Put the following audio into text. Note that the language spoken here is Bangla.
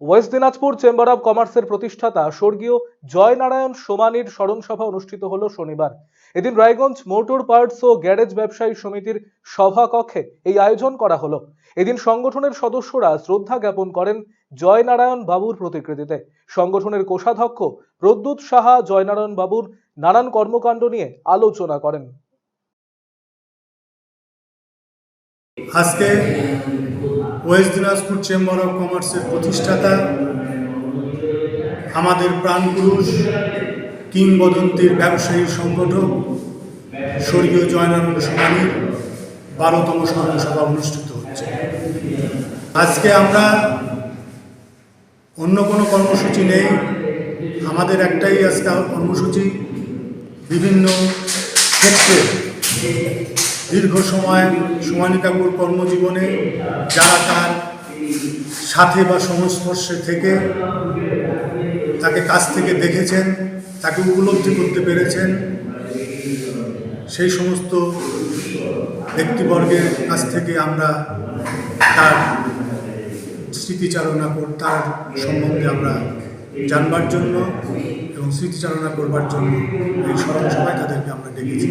ওয়েস্ট দিনাজপুর চেম্বার অব কমার্সের প্রতিষ্ঠাতা স্বর্গীয় জয়নারায়ণ সোমানির স্মরণসভা অনুষ্ঠিত হল শনিবার। এদিন রায়গঞ্জ মোটর পার্টস ও গ্যারেজ ব্যবসায়ী সমিতির সভাকক্ষে এই আয়োজন করা হলো। এদিন সংগঠনের সদস্যরা শ্রদ্ধা জ্ঞাপন করেন জয়নারায়ণ বাবুর প্রতিকৃতিতে। সংগঠনের কোষাধ্যক্ষ প্রদ্যুৎ সাহা জয়নারায়ণ বাবুর নানান কর্মকাণ্ড নিয়ে আলোচনা করেন। আজকে ওয়েস্ট দিনাজপুর চেম্বার অফ কমার্সের প্রতিষ্ঠাতা, আমাদের প্রাণপুরুষ, কিংবদন্তির ব্যবসায়ী সংগঠক, স্বর্গীয় জয়নারায়ণ সোমানির বারোতম স্মরণ সভা অনুষ্ঠিত হচ্ছে। আজকে আমরা অন্য কোনো কর্মসূচি নেই, আমাদের একটাই আজকে কর্মসূচি, বিভিন্ন ক্ষেত্রে দীর্ঘ সময় সোমানী কাকুর কর্মজীবনে যারা তার সাথে বা সংস্পর্শে থেকে তাকে কাছ থেকে দেখেছেন, তাকে উপলব্ধি করতে পেরেছেন, সেই সমস্ত ব্যক্তিবর্গের কাছ থেকে আমরা তার স্মৃতিচারণা কর, তার সম্বন্ধে আমরা জানবার জন্য এবং স্মৃতিচারণা করবার জন্য এই স্মরণ সভায় তাদেরকে আমরা ডেকেছি।